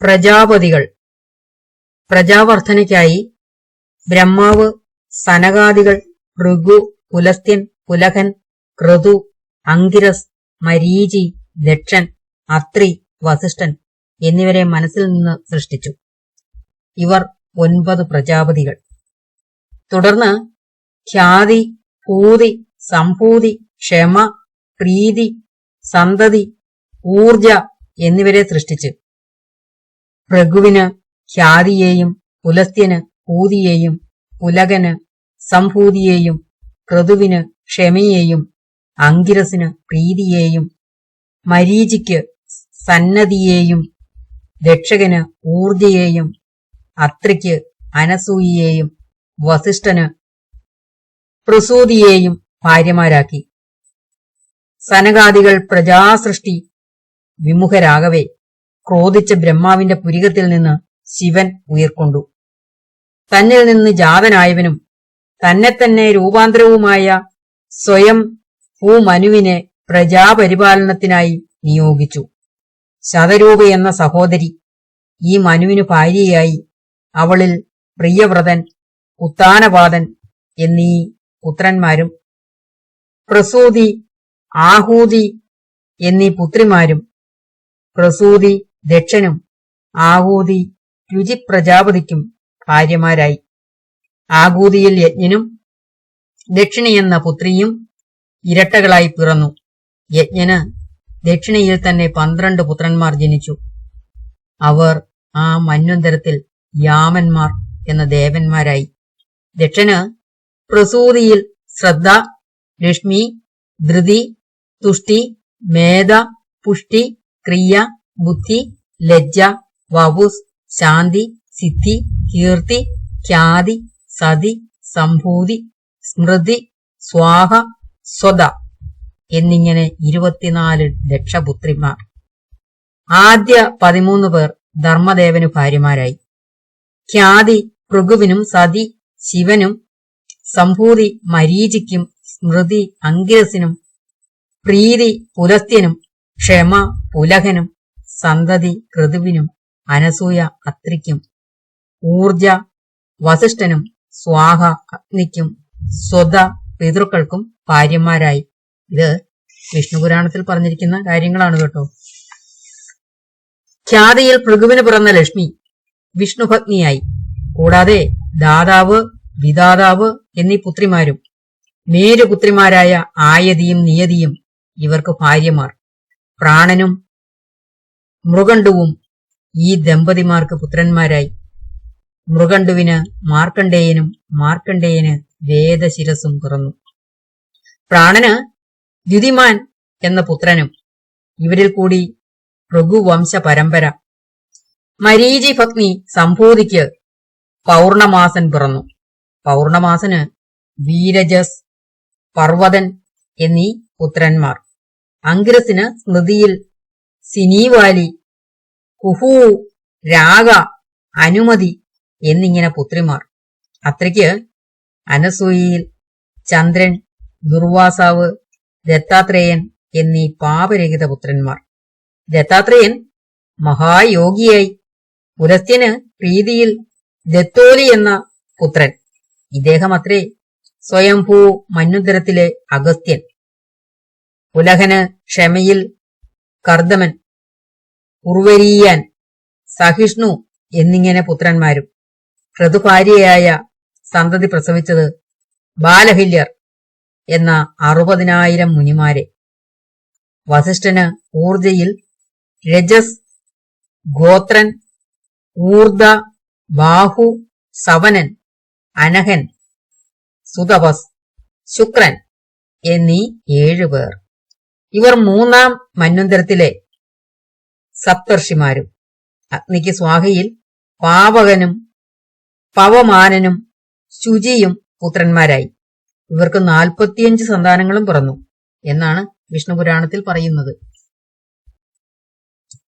പ്രജാപതികൾ. പ്രജാവർദ്ധനയ്ക്കായി ബ്രഹ്മാവ് സനകാദികൾ ഭൃഗു പുലസ്ത്യൻ പുലഹൻ ക്രതു അങ്കിരസ് മരീചി ദക്ഷൻ അത്രി വസിഷ്ഠൻ എന്നിവരെ മനസ്സിൽ നിന്ന് സൃഷ്ടിച്ചു. ഇവർ ഒൻപത് പ്രജാപതികൾ. തുടർന്ന് ഖ്യാതി ഭൂതി സംഭൂതി ക്ഷമ പ്രീതി സന്തതി ഊർജ എന്നിവരെ സൃഷ്ടിച്ച്. ഭൃഗുവിന് ഖ്യാതിയെയും പുലസ്ത്യന് ഭൂതിയെയും പുലകന് സംഭൂതിയെയും ക്രതുവിന് ക്ഷമയെയും അങ്കിരസിന് പ്രീതിയെയും മരീചിക്ക് സന്നതിയെയും ദക്ഷകന് ഊർജയെയും അത്രയ്ക്ക് അനസൂയയെയും വസിഷ്ഠന് പ്രസൂതിയെയും ഭാര്യമാരാക്കി. സനകാദികൾ പ്രജാസൃഷ്ടി വിമുഖരാകവേ. ക്രോധിച്ച ബ്രഹ്മാവിന്റെ പുരികത്തിൽ നിന്ന് ശിവൻ ഉയർക്കൊണ്ടു. തന്നിൽ നിന്ന് ജാതനായവനും തന്നെ തന്നെ രൂപാന്തരവുമായ സ്വയം ഭൂമനുവിനെ പ്രജാപരിപാലനത്തിനായി നിയോഗിച്ചു. ശതരൂപ എന്ന സഹോദരി ഈ മനുവിനു ഭാര്യയായി അവളിൽ പ്രിയവ്രതൻ ഉത്താനപാതൻ എന്നീ പുത്രന്മാരും പ്രസൂതി ആഹൂതി എന്നീ പുത്രിമാരും പ്രസൂതി ദക്ഷനും ആഹൂതി രുചിപ്രജാപതിക്കും ഭാര്യമാരായി. ആകൂതിയിൽ യജ്ഞനും ദക്ഷിണി എന്ന പുത്രിയും ഇരട്ടകളായി പിറന്നു. യജ്ഞന് ദക്ഷിണയിൽ തന്നെ പന്ത്രണ്ട് പുത്രന്മാർ ജനിച്ചു. അവർ ആ മന്വന്തരത്തിൽ യാമന്മാർ എന്ന ദേവന്മാരായി. ദക്ഷന് പ്രസൂതിയിൽ ശ്രദ്ധ ലക്ഷ്മി ധൃതി തുഷ്ടി മേധ പുഷ്ടി ക്രിയ ബുദ്ധി ലജ്ജ വവുസ് ശാന്തി സിദ്ധി കീർത്തി ഖ്യാതി സതി സംഭൂതി സ്മൃതി സ്വാഹ സ്വത എന്നിങ്ങനെ ഇരുപത്തിനാല് ലക്ഷപുത്രിമാർ. ആദ്യ പതിമൂന്ന് പേർ ധർമ്മദേവനു ഭാര്യമാരായി. ഖ്യാതി ഭൃഗുവിനും സതി ശിവനും സംഭൂതി മരീചിക്കും സ്മൃതി അങ്കിരസിനും പ്രീതി പുലസ്ത്യനും ക്ഷമ പുലഹനും സന്തതി ഋതുവിനും അനസൂയ അത്രിക്കും ഊർജ വസിഷ്ഠനും സ്വാഹ അഗ്നിക്കും സ്വത പിതൃക്കൾക്കും ഭാര്യമാരായി ഇത് വിഷ്ണുപുരാണത്തിൽ പറഞ്ഞിരിക്കുന്ന കാര്യങ്ങളാണ് കേട്ടോ. ഖ്യാതിയിൽ ഭൃഗുവിന് പിറന്ന ലക്ഷ്മി വിഷ്ണുഭഗ്നിയായി കൂടാതെ ദാതാവ് വിദാതാവ് എന്നീ പുത്രിമാരും മേരുപുത്രിമാരായ ആയതിയും നിയതിയും ഇവർക്ക് ഭാര്യമാർ. പ്രാണനും മൃഗണ്ടുവും ഈ ദമ്പതിമാർക്ക് പുത്രന്മാരായി. മൃഗണ്ടുവിന് മാർക്കണ്ടേയനും മാർക്കണ്ഡേയന് വേദശിരസും പിറന്നു പ്രാണന് ദ്യുതിമാൻ എന്ന പുത്രനും ഇവരിൽ കൂടി ഭൃഗുവംശ പരമ്പര. മരീചി ഭഗ്നി സംഭൂതിക്ക് പൗർണമാസൻ പിറന്നു. പൗർണമാസന് വീരജസ് പർവതൻ എന്നീ പുത്രന്മാർ. അങ്കിരസിന് സ്മൃതിയിൽ സിനീവാലി കുഹു രാഗ അനുമതി എന്നിങ്ങനെ പുത്രിമാർ. അത്രയ്ക്ക് അനസൂയയിൽ ചന്ദ്രൻ ദുർവാസാവ് ദത്താത്രേയൻ എന്നീ പാപരഹിത പുത്രന്മാർ. ദത്താത്രേയൻ മഹായോഗിയായി. പുലസ്ത്യന് പ്രീതിയിൽ ദത്തോലി എന്ന പുത്രൻ. ഇദ്ദേഹം അത്രേ സ്വയംഭൂ മന്നുദരത്തിലെ അഗസ്ത്യൻ. പുലഹന് ക്ഷമയിൽ കർദമൻ ഉർവരീയാൻ സഹിഷ്ണു എന്നിങ്ങനെ പുത്രന്മാരും. ഋതുഭാര്യയായ സന്തതി പ്രസവിച്ചത് ബാലഹില്യർ എന്ന അറുപതിനായിരം മുനിമാരെ. വസിഷ്ഠന് ഊർജയിൽ രജസ് ഗോത്രൻ ഊർദ ബാഹു സവനൻ അനഹൻ സുതപസ് ശുക്രൻ എന്നീ ഏഴുപേർ ഇവർ മൂന്നാം മന്വന്തരത്തിലെ സപ്തർഷിമാരും. അഗ്നിക്ക് സ്വാഹയിൽ പാവകനും പവമാനനും ശുചിയും പുത്രന്മാരായി. ഇവർക്ക് നാൽപ്പത്തിയഞ്ച് സന്താനങ്ങളും പിറന്നു എന്നാണ് വിഷ്ണുപുരാണത്തിൽ പറയുന്നത്.